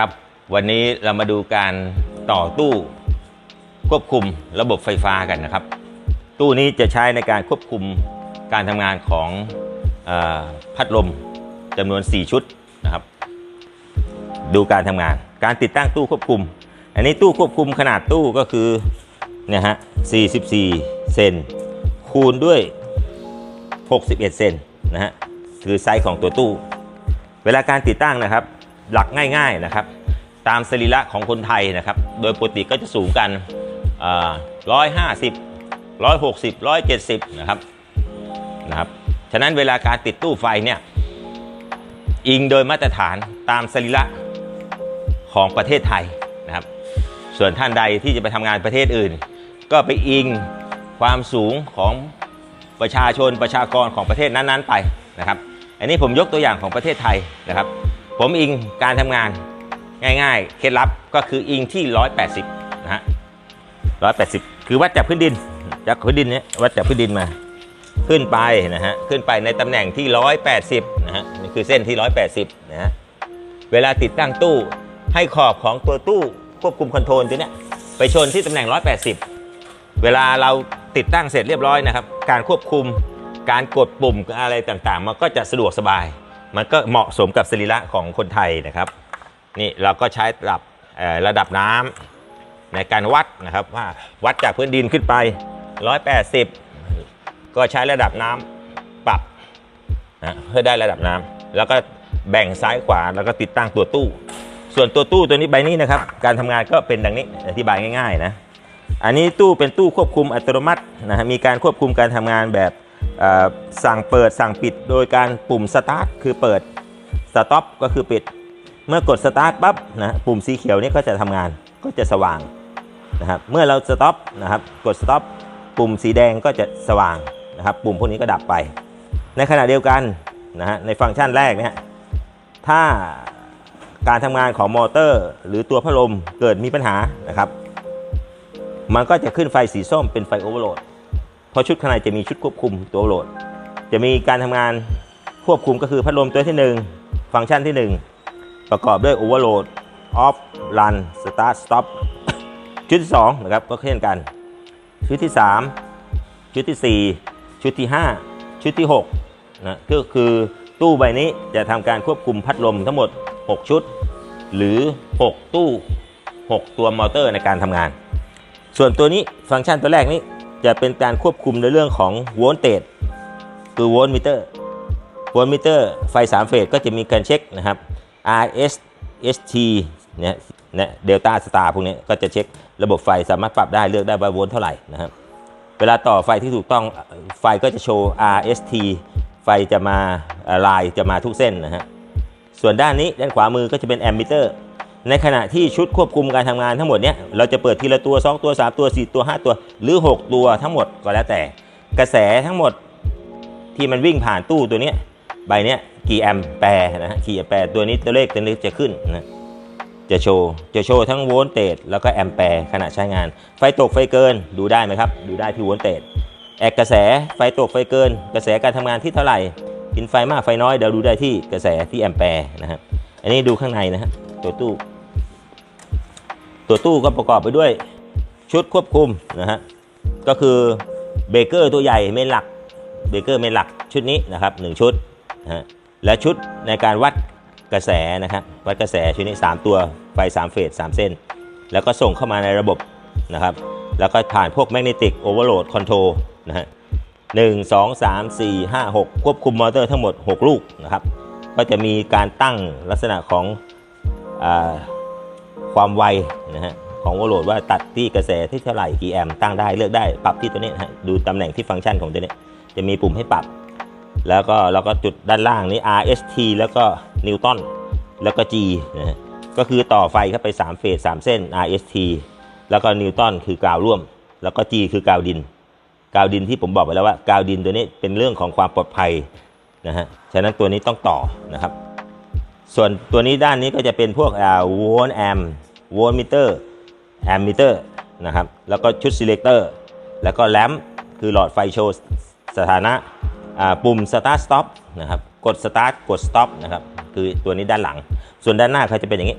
ครับ วันนี้เรามาดูการต่อตู้ควบคุมระบบไฟฟ้ากันนะครับ ตู้นี้จะใช้ในการควบคุมการทำงานของอพัดลมจำนวน 4 ชุดนะครับ ดูการทำงาน การติดตั้งตู้ควบคุม อันนี้ตู้ควบคุมขนาดตู้ก็คือเนี่ยฮะ 44 เซนคูณด้วย 61 เซนนะฮะคือไซส์ของตัวตู้ เวลาการติดตั้งนะครับ หลักง่ายๆนะครับ ตามสรีระของคนไทยนะครับ โดยปกติก็จะสูงกันร้อยห้าสิบร้อยหกสิบร้อยเจ็ดสิบนะครับนะครับ ฉะนั้นเวลาการติดตู้ไฟเนี่ยอิงโดยมาตรฐานตามสรีระของประเทศไทยนะครับ ส่วนท่านใดที่จะไปทำงานประเทศอื่น ก็ไปอิงความสูงของประชาชนประชากรของประเทศนั้นๆไปนะครับ อันนี้ผมยกตัวอย่างของประเทศไทยนะครับ ผมอิงการทำงานง่ายๆ เคล็ดลับก็คืออิงที่ 180 นะฮะ 180 คือวัดจากพื้นดิน จากพื้นดินเนี้ยวัดจากพื้นดินมา ขึ้นไปนะฮะ ขึ้นไปในตำแหน่งที่ 180 นะฮะ นี่คือเส้นที่ 180 นะฮะ เวลาติดตั้งตู้ให้ขอบของตัวตู้ควบคุมคอนโทรลตัวเนี้ยไปชนที่ตำแหน่ง 180 เวลาเราติดตั้งเสร็จเรียบร้อยนะครับ การควบคุม การกดปุ่มอะไรต่างๆ มันก็จะสะดวกสบาย มันก็เหมาะสมกับสรีระของคนไทยนะครับ นี่เราก็ใช้ระดับระดับน้ำในการวัดนะครับว่าวัดจากพื้นดินขึ้นไป 180 ก็ใช้ระดับน้ำปรับนะเพื่อได้ระดับน้ำแล้วก็แบ่งซ้ายขวาแล้วก็ติดตั้งตัวตู้ ส่วนตัวตู้ตัวนี้ใบนี้นะครับ การทำงานก็เป็นดังนี้อธิบายง่ายๆนะอันนี้ตู้เป็นตู้ควบคุมอัตโนมัตินะฮะมีการควบคุมการทำงานแบบ สั่งเปิดสั่งปิดโดยการปุ่มสตาร์ทคือเปิดสต็อปก็คือปิด เมื่อกดสตาร์ทปั๊บนะปุ่มสีเขียวนี่ก็จะทำงานก็จะสว่างนะครับเมื่อเราสต็อปนะครับกดสต็อปปุ่มสีแดงก็จะสว่างนะครับปุ่มพวกนี้ก็ดับไป ในขณะเดียวกันนะฮะในฟังก์ชันแรกเนี่ยถ้าการทำงานของมอเตอร์ หรือตัวพัดลมเกิดมีปัญหานะครับ มันก็จะขึ้นไฟสีส้มเป็นไฟโอเวอร์โหลด เพราะชุดข้างในจะมีชุดควบคุมตัวโหลด จะมีการทำงานควบคุมก็คือพัดลมตัวที่ 1 ฟังก์ชันที่ 1 ประกอบด้วยโอเวอร์โหลดออฟรันสตาร์ทสต็อปชุดที่2นะครับก็เช่นกัน ชุดที่ 3 ชุดที่ 4 ชุดที่ 5 ชุดที่6นะก็คือตู้ใบนี้จะทำการควบคุมพัดลมทั้งหมด 6 ชุด หรือ 6 ตู้ 6 ตัวมอเตอร์ในการทำงาน ส่วนตัวนี้ฟังก์ชันตัวแรกนี้ จะเป็นการควบคุมในเรื่องของโวลต์เตจคือโวลต์มิเตอร์โวลต์มิเตอร์ไฟ3เฟสก็จะมีการเช็คนะครับ RS ST เนี่ยเนี่ยเดลต้าสตาร์พวกนี้ก็จะเช็คระบบไฟสามารถปรับได้เลือกได้ว่าโวลต์เท่าไหร่นะครับเวลาต่อไฟที่ถูกต้องไฟก็จะโชว์ RST ไฟจะมาลายจะมาทุกเส้นนะฮะส่วนด้านนี้ด้านขวามือก็จะเป็นแอมมิเตอร์ ในขณะที่ชุดควบคุมการทำงานทั้งหมดเนี้ยเราจะเปิดทีละตัว 2 ตัว 3 ตัว 4 ตัว 5 ตัว หรือ 6 ตัวทั้งหมดก็แล้วแต่ กระแสทั้งหมดที่มันวิ่งผ่านตู้ตัวเนี้ยใบเนี้ยกี่แอมแปร์นะฮะกี่แอมแปร์ตัวนี้ตัวเลขตัวนี้จะขึ้นนะจะโชว์จะโชว์ทั้งโวลต์เตจแล้วก็แอมแปร์ขณะใช้งาน ไฟตกไฟเกินดูได้ไหมครับ ดูได้ที่โวลต์เตจแอกกระแสไฟตกไฟเกิน กระแสการทำงานที่เท่าไหร่กินไฟมากไฟน้อยเดี๋ยวดูได้ที่กระแสที่แอมแปร์นะฮะอันนี้ดูข้างในนะฮะตัวตู้ ตัวตู้ก็ประกอบไปด้วยชุดควบคุมนะฮะก็คือเบเกอร์ตัวใหญ่เมนหลักเบเกอร์เมนหลักชุดนี้นะครับหนึ่งชุดนะฮะและชุดในการวัดกระแสนะครับวัดกระแสชุดนี้ 3 ตัวไฟ3เฟส3เส้น แล้วก็ส่งเข้ามาในระบบนะครับ แล้วก็ผ่านพวกแมกเนติกโอเวอร์โหลดคอนโทรนะฮะหนึ่งสองสามสี่ห้าหกควบคุมมอเตอร์ทั้งหมด 6 ลูกนะครับ ก็จะมีการตั้งลักษณะของอา ความไวนะฮะของโอเวอร์โหลดว่าตัดที่กระแสที่เท่าไหร่กี่แอมป์ตั้งได้เลือกได้ปรับที่ตัวนี้ฮะดูตำแหน่งที่ฟังก์ชันของตัวนี้ จะมีปุ่มให้ปรับ แล้วก็เราก็จุดด้านล่างนี้ RST แล้วก็นิวตันแล้วก็ G นะฮะก็คือต่อไฟเข้าไป 3 เฟส 3 เส้น RST แล้วก็นิวตันคือกาวร่วม แล้วก็ G คือกาวดิน กาวดินที่ผมบอกไปแล้วว่ากาวดินตัวนี้เป็นเรื่องของความปลอดภัยนะฮะฉะนั้นตัวนี้ต้องต่อนะครับ ส่วนตัวนี้ด้านนี้ก็จะเป็นพวกโวลต์แอมโวลต์มิเตอร์แอมมิเตอร์นะครับแล้วก็ชุดซีเลคเตอร์แล้วก็แลมป์คือหลอดไฟโชว์สถานะอ่าปุ่ม start stop นะครับกด start กด stop นะครับคือตัวนี้ด้านหลัง ส่วนด้านหน้าเขาจะเป็นอย่างนี้